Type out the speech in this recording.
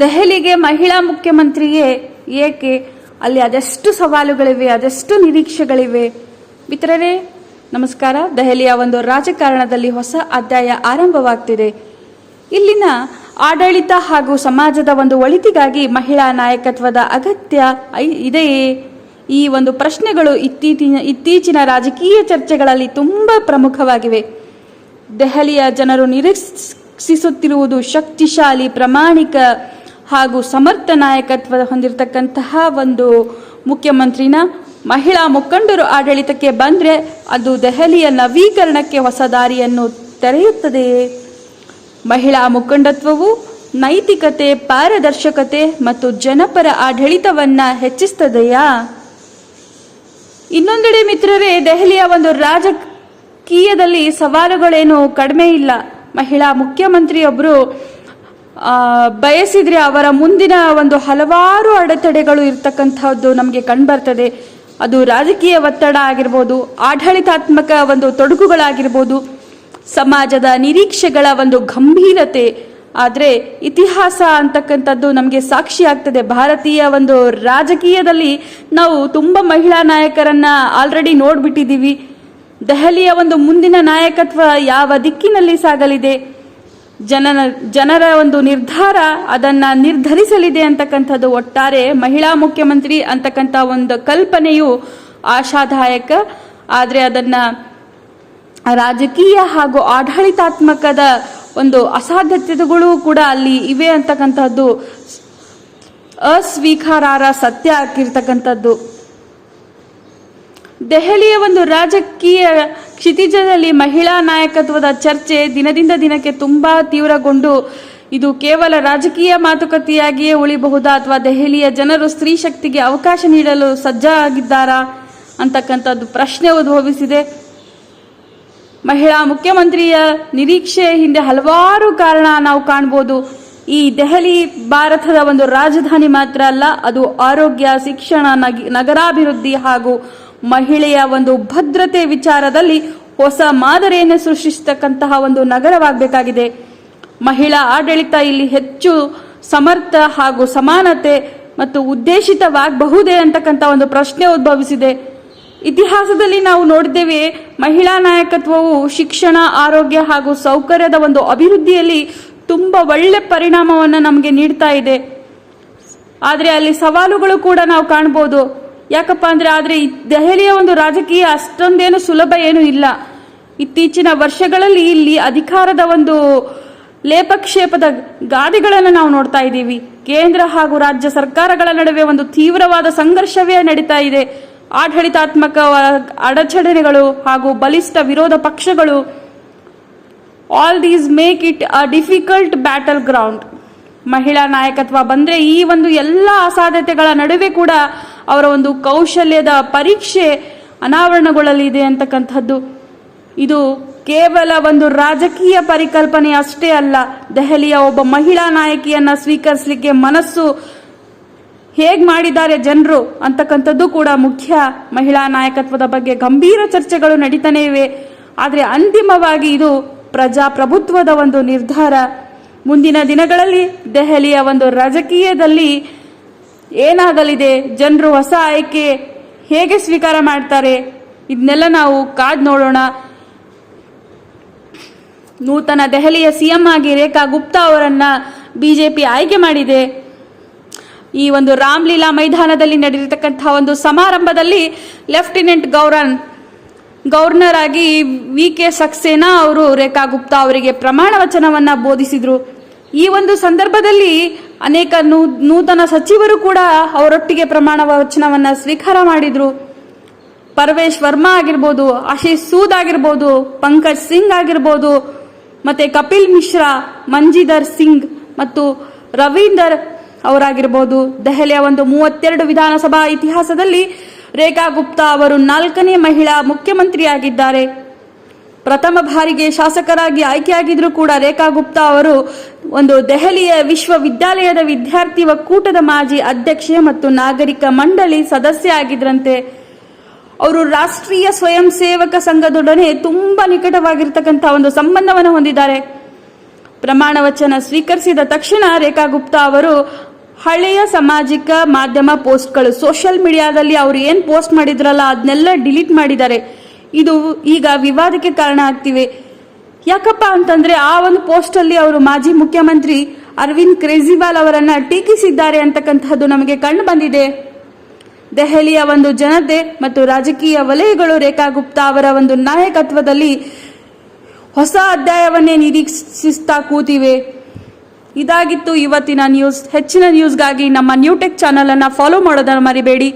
ದೆಹಲಿಗೆ ಮಹಿಳಾ ಮುಖ್ಯಮಂತ್ರಿಯೇ ಏಕೆ? ಅಲ್ಲಿ ಅದೆಷ್ಟು ಸವಾಲುಗಳಿವೆ ಅದೆಷ್ಟು ನಿರೀಕ್ಷೆಗಳಿವೆ. ಮಿತ್ರರೇ, ನಮಸ್ಕಾರ. ದೆಹಲಿಯ ಒಂದು ರಾಜಕಾರಣದಲ್ಲಿ ಹೊಸ ಅಧ್ಯಾಯ ಆರಂಭವಾಗ್ತಿದೆ. ಇಲ್ಲಿನ ಆಡಳಿತ ಹಾಗೂ ಸಮಾಜದ ಒಂದು ಒಳಿತಿಗಾಗಿ ಮಹಿಳಾ ನಾಯಕತ್ವದ ಅಗತ್ಯ ಇದೆಯೇ? ಈ ಒಂದು ಪ್ರಶ್ನೆಗಳು ಇತ್ತೀಚಿನ ಇತ್ತೀಚಿನ ರಾಜಕೀಯ ಚರ್ಚೆಗಳಲ್ಲಿ ತುಂಬ ಪ್ರಮುಖವಾಗಿವೆ. ದೆಹಲಿಯ ಜನರು ನಿರೀಕ್ಷಿಸುತ್ತಿರುವುದು ಶಕ್ತಿಶಾಲಿ, ಪ್ರಾಮಾಣಿಕ ಹಾಗೂ ಸಮರ್ಥ ನಾಯಕತ್ವ ಹೊಂದಿರತಕ್ಕಂತಹ ಒಂದು ಮುಖ್ಯಮಂತ್ರಿನ ಮಹಿಳಾ ಮುಖಂಡರು ಆಡಳಿತಕ್ಕೆ ಬಂದರೆ ಅದು ದೆಹಲಿಯ ನವೀಕರಣಕ್ಕೆ ಹೊಸ ದಾರಿಯನ್ನು ತೆರೆಯುತ್ತದೆಯೇ ಮಹಿಳಾ ಮುಖಂಡತ್ವವು ನೈತಿಕತೆ, ಪಾರದರ್ಶಕತೆ ಮತ್ತು ಜನಪರ ಆಡಳಿತವನ್ನ ಹೆಚ್ಚಿಸ್ತದೆಯಾ? ಇನ್ನೊಂದೆಡೆ ಮಿತ್ರರೇ, ದೆಹಲಿಯ ಒಂದು ರಾಜಕೀಯದಲ್ಲಿ ಸವಾಲುಗಳೇನು ಕಡಿಮೆ ಇಲ್ಲ. ಮಹಿಳಾ ಮುಖ್ಯಮಂತ್ರಿಯೊಬ್ಬರು ಬಯಸಿದ್ರೆ ಅವರ ಮುಂದಿನ ಒಂದು ಹಲವಾರು ಅಡೆತಡೆಗಳು ಇರ್ತಕ್ಕಂಥದ್ದು ನಮಗೆ ಕಂಡುಬರ್ತದೆ ಅದು ರಾಜಕೀಯ ಒತ್ತಡ ಆಗಿರ್ಬೋದು, ಆಡಳಿತಾತ್ಮಕ ಒಂದು ತೊಡಕುಗಳಾಗಿರ್ಬೋದು, ಸಮಾಜದ ನಿರೀಕ್ಷೆಗಳ ಒಂದು ಗಂಭೀರತೆ. ಆದರೆ ಇತಿಹಾಸ ಅಂತಕ್ಕಂಥದ್ದು ನಮಗೆ ಸಾಕ್ಷಿ ಆಗ್ತದೆ. ಭಾರತೀಯ ಒಂದು ರಾಜಕೀಯದಲ್ಲಿ ನಾವು ತುಂಬ ಮಹಿಳಾ ನಾಯಕರನ್ನ ಆಲ್ರೆಡಿ ನೋಡ್ಬಿಟ್ಟಿದ್ದೀವಿ. ದೆಹಲಿಯ ಒಂದು ಮುಂದಿನ ನಾಯಕತ್ವ ಯಾವ ದಿಕ್ಕಿನಲ್ಲಿ ಸಾಗಲಿದೆ? ಜನನ, ಜನರ ಒಂದು ನಿರ್ಧಾರ ಅದನ್ನ ನಿರ್ಧರಿಸಲಿದೆ ಅಂತಕ್ಕಂಥದ್ದು ಒಟ್ಟಾರೆ ಮಹಿಳಾ ಮುಖ್ಯಮಂತ್ರಿ ಅಂತಕ್ಕಂಥ ಒಂದು ಕಲ್ಪನೆಯು ಆಶಾದಾಯಕ. ಆದರೆ ಅದನ್ನ ರಾಜಕೀಯ ಹಾಗೂ ಆಡಳಿತಾತ್ಮಕದ ಒಂದು ಅಸಾಧ್ಯತೆಗಳು ಕೂಡ ಅಲ್ಲಿ ಇವೆ ಅಂತಕ್ಕಂಥದ್ದು ಅಸ್ವೀಕಾರಾರ ಸತ್ಯ ಆಗಿರ್ತಕ್ಕಂಥದ್ದು. ದೆಹಲಿಯ ಒಂದು ರಾಜಕೀಯ ಕ್ಷಿತಿಜದಲ್ಲಿ ಮಹಿಳಾ ನಾಯಕತ್ವದ ಚರ್ಚೆ ದಿನದಿಂದ ದಿನಕ್ಕೆ ತುಂಬಾ ತೀವ್ರಗೊಂಡು ಇದು ಕೇವಲ ರಾಜಕೀಯ ಮಾತುಕತೆಯಾಗಿಯೇ ಉಳಿಬಹುದಾ ಅಥವಾ ದೆಹಲಿಯ ಜನರು ಸ್ತ್ರೀ ಶಕ್ತಿಗೆ ಅವಕಾಶ ನೀಡಲು ಸಜ್ಜಾಗಿದ್ದಾರಾ ಅಂತಕ್ಕಂಥದ್ದು ಪ್ರಶ್ನೆ ಉದ್ಭವಿಸಿದೆ. ಮಹಿಳಾ ಮುಖ್ಯಮಂತ್ರಿಯ ನಿರೀಕ್ಷೆ ಹಿಂದೆ ಹಲವಾರು ಕಾರಣ ನಾವು ಕಾಣ್ಬೋದು. ಈ ದೆಹಲಿ ಭಾರತದ ಒಂದು ರಾಜಧಾನಿ ಮಾತ್ರ ಅಲ್ಲ, ಅದು ಆರೋಗ್ಯ, ಶಿಕ್ಷಣ, ನಗ- ನಗರಾಭಿವೃದ್ಧಿ ಹಾಗೂ ಮಹಿಳೆಯ ಒಂದು ಭದ್ರತೆ ವಿಚಾರದಲ್ಲಿ ಹೊಸ ಮಾದರಿಯನ್ನು ಸೃಷ್ಟಿಸತಕ್ಕಂತಹ ಒಂದು ನಗರವಾಗಬೇಕಾಗಿದೆ. ಮಹಿಳಾ ಆಡಳಿತ ಇಲ್ಲಿ ಹೆಚ್ಚು ಸಮರ್ಥ ಹಾಗೂ ಸಮಾನತೆ ಮತ್ತು ಉದ್ದೇಶಿತವಾಗಬಹುದೇ ಅಂತಕ್ಕಂಥ ಒಂದು ಪ್ರಶ್ನೆ ಉದ್ಭವಿಸಿದೆ. ಇತಿಹಾಸದಲ್ಲಿ ನಾವು ನೋಡಿದ್ದೇವೆ, ಮಹಿಳಾ ನಾಯಕತ್ವವು ಶಿಕ್ಷಣ, ಆರೋಗ್ಯ ಹಾಗೂ ಸೌಕರ್ಯದ ಒಂದು ಅಭಿವೃದ್ಧಿಯಲ್ಲಿ ತುಂಬ ಒಳ್ಳೆ ಪರಿಣಾಮವನ್ನು ನಮಗೆ ನೀಡ್ತಾ ಇದೆ. ಆದರೆ ಅಲ್ಲಿ ಸವಾಲುಗಳು ಕೂಡ ನಾವು ಕಾಣ್ಬೋದು. ಯಾಕಪ್ಪ ಅಂದ್ರೆ ಆದರೆ ದೆಹಲಿಯ ಒಂದು ರಾಜಕೀಯ ಅಷ್ಟೊಂದೇನು ಸುಲಭ ಏನು ಇಲ್ಲ. ಇತ್ತೀಚಿನ ವರ್ಷಗಳಲ್ಲಿ ಇಲ್ಲಿ ಅಧಿಕಾರದ ಒಂದು ಲೇಪಕ್ಷೇಪದ ಗಾದೆಗಳನ್ನು ನಾವು ನೋಡ್ತಾ ಇದ್ದೀವಿ. ಕೇಂದ್ರ ಹಾಗೂ ರಾಜ್ಯ ಸರ್ಕಾರಗಳ ನಡುವೆ ಒಂದು ತೀವ್ರವಾದ ಸಂಘರ್ಷವೇ ನಡೀತಾ ಇದೆ. ಆಡಳಿತಾತ್ಮಕ ಅಡಚಣೆಗಳು ಹಾಗೂ ಬಲಿಷ್ಠ ವಿರೋಧ ಪಕ್ಷಗಳು all these make it a difficult battle ground ಮಹಿಳಾ ನಾಯಕತ್ವ ಬಂದ್ರೆ ಈ ಒಂದು ಎಲ್ಲ ಅಸಾಧ್ಯತೆಗಳ ನಡುವೆ ಕೂಡ ಅವರ ಒಂದು ಕೌಶಲ್ಯದ ಪರೀಕ್ಷೆ ಅನಾವರಣಗೊಳ್ಳಲಿದೆ ಅಂತಕ್ಕಂಥದ್ದು. ಇದು ಕೇವಲ ಒಂದು ರಾಜಕೀಯ ಪರಿಕಲ್ಪನೆ ಅಷ್ಟೇ ಅಲ್ಲ, ದೆಹಲಿಯ ಒಬ್ಬ ಮಹಿಳಾ ನಾಯಕಿಯನ್ನ ಸ್ವೀಕರಿಸಲಿಕ್ಕೆ ಮನಸ್ಸು ಹೇಗ್ ಮಾಡಿದ್ದಾರೆ ಜನರು ಅಂತಕ್ಕಂಥದ್ದು ಕೂಡ ಮುಖ್ಯ. ಮಹಿಳಾ ನಾಯಕತ್ವದ ಬಗ್ಗೆ ಗಂಭೀರ ಚರ್ಚೆಗಳು ನಡೀತಾನೇ ಇವೆ. ಆದರೆ ಅಂತಿಮವಾಗಿ ಇದು ಪ್ರಜಾಪ್ರಭುತ್ವದ ಒಂದು ನಿರ್ಧಾರ. ಮುಂದಿನ ದಿನಗಳಲ್ಲಿ ದೆಹಲಿಯ ಒಂದು ರಾಜಕೀಯದಲ್ಲಿ ಏನಾಗಲಿದೆ? ಜನರು ಹೊಸ ಆಯ್ಕೆ ಹೇಗೆ ಸ್ವೀಕಾರ ಮಾಡ್ತಾರೆ? ಇದನ್ನೆಲ್ಲ ನಾವು ಕಾದ್ ನೋಡೋಣ. ನೂತನ ದೆಹಲಿಯ ಸಿಎಂ ಆಗಿ ರೇಖಾ ಗುಪ್ತಾ ಅವರನ್ನ ಬಿಜೆಪಿ ಆಯ್ಕೆ ಮಾಡಿದೆ. ಈ ಒಂದು ರಾಮ್ಲೀಲಾ ಮೈದಾನದಲ್ಲಿ ನಡೆದಿರತಕ್ಕಂತಹ ಒಂದು ಸಮಾರಂಭದಲ್ಲಿ ಲೆಫ್ಟಿನೆಂಟ್ ಗೌರನ್ ಗವರ್ನರ್ ಆಗಿ ವಿ ಕೆ ಸಕ್ಸೇನಾ ಅವರು ರೇಖಾ ಗುಪ್ತಾ ಅವರಿಗೆ ಪ್ರಮಾಣ ವಚನವನ್ನ ಬೋಧಿಸಿದ್ರು. ಈ ಒಂದು ಸಂದರ್ಭದಲ್ಲಿ ಅನೇಕ ನೂ, ನೂತನ ಸಚಿವರು ಕೂಡ ಅವರೊಟ್ಟಿಗೆ ಪ್ರಮಾಣ ವಚನವನ್ನ ಸ್ವೀಕಾರ ಮಾಡಿದ್ರು. ಪರವೇಶ್ ವರ್ಮಾ ಆಗಿರ್ಬೋದು, ಆಶೀಶ್ ಸೂದ್ ಆಗಿರ್ಬೋದು, ಪಂಕಜ್ ಸಿಂಗ್ ಆಗಿರ್ಬೋದು, ಮತ್ತೆ ಕಪಿಲ್ ಮಿಶ್ರಾ, ಮಂಜಿದರ್ ಸಿಂಗ್ ಮತ್ತು ರವೀಂದರ್ ಅವರಾಗಿರ್ಬೋದು. ದೆಹಲಿಯ ಒಂದು ಮೂವತ್ತೆರಡು ವಿಧಾನಸಭಾ ಇತಿಹಾಸದಲ್ಲಿ ರೇಖಾ ಗುಪ್ತಾ ಅವರು ನಾಲ್ಕನೇ ಮಹಿಳಾ ಮುಖ್ಯಮಂತ್ರಿಯಾಗಿದ್ದಾರೆ. ಪ್ರಥಮ ಬಾರಿಗೆ ಶಾಸಕರಾಗಿ ಆಯ್ಕೆಯಾಗಿದ್ರು ಕೂಡ ರೇಖಾ ಗುಪ್ತಾ ಅವರು ಒಂದು ದೆಹಲಿಯ ವಿಶ್ವವಿದ್ಯಾಲಯದ ವಿದ್ಯಾರ್ಥಿ ಒಕ್ಕೂಟದ ಮಾಜಿ ಅಧ್ಯಕ್ಷೆ ಮತ್ತು ನಾಗರಿಕ ಮಂಡಳಿ ಸದಸ್ಯ ಆಗಿದ್ರಂತೆ. ಅವರು ರಾಷ್ಟ್ರೀಯ ಸ್ವಯಂ ಸೇವಕ ಸಂಘದೊಡನೆ ತುಂಬಾ ನಿಕಟವಾಗಿರ್ತಕ್ಕಂಥ ಒಂದು ಸಂಬಂಧವನ್ನು ಹೊಂದಿದ್ದಾರೆ. ಪ್ರಮಾಣ ವಚನ ಸ್ವೀಕರಿಸಿದ ತಕ್ಷಣ ರೇಖಾ ಗುಪ್ತಾ ಅವರು ಹಳೆಯ ಸಾಮಾಜಿಕ ಮಾಧ್ಯಮ ಪೋಸ್ಟ್ಗಳು ಸೋಷಿಯಲ್ ಮೀಡಿಯಾದಲ್ಲಿ ಅವರು ಏನು ಪೋಸ್ಟ್ ಮಾಡಿದ್ರಲ್ಲ ಅದನ್ನೆಲ್ಲ ಡಿಲೀಟ್ ಮಾಡಿದ್ದಾರೆ. ಇದು ಈಗ ವಿವಾದಕ್ಕೆ ಕಾರಣ ಆಗ್ತಿವೆ. ಯಾಕಪ್ಪ ಅಂತಂದ್ರೆ ಆ ಒಂದು ಪೋಸ್ಟ್ ಅಲ್ಲಿ ಅವರು ಮಾಜಿ ಮುಖ್ಯಮಂತ್ರಿ ಅರವಿಂದ್ ಕೇಜ್ರಿವಾಲ್ ಅವರನ್ನ ಟೀಕಿಸಿದ್ದಾರೆ ಅಂತಕ್ಕಂತಹದ್ದು ನಮಗೆ ಕಂಡು ಬಂದಿದೆ. ದೆಹಲಿಯ ಒಂದು ಜನತೆ ಮತ್ತು ರಾಜಕೀಯ ವಲಯಗಳು ರೇಖಾ ಗುಪ್ತಾ ಅವರ ಒಂದು ನಾಯಕತ್ವದಲ್ಲಿ ಹೊಸ ಅಧ್ಯಾಯವನ್ನೇ ನಿರೀಕ್ಷಿಸ್ತಾ ಕೂತಿವೆ. ಇದಾಗಿತ್ತು ಇವತ್ತಿನ ನ್ಯೂಸ್ ಹೆಚ್ಚಿನ ನ್ಯೂಸ್ಗಾಗಿ ನಮ್ಮ ನ್ಯೂಟೆಕ್ ಚಾನೆಲ್ ಅನ್ನ ಫಾಲೋ ಮಾಡೋದನ್ನು ಮರಿಬೇಡಿ.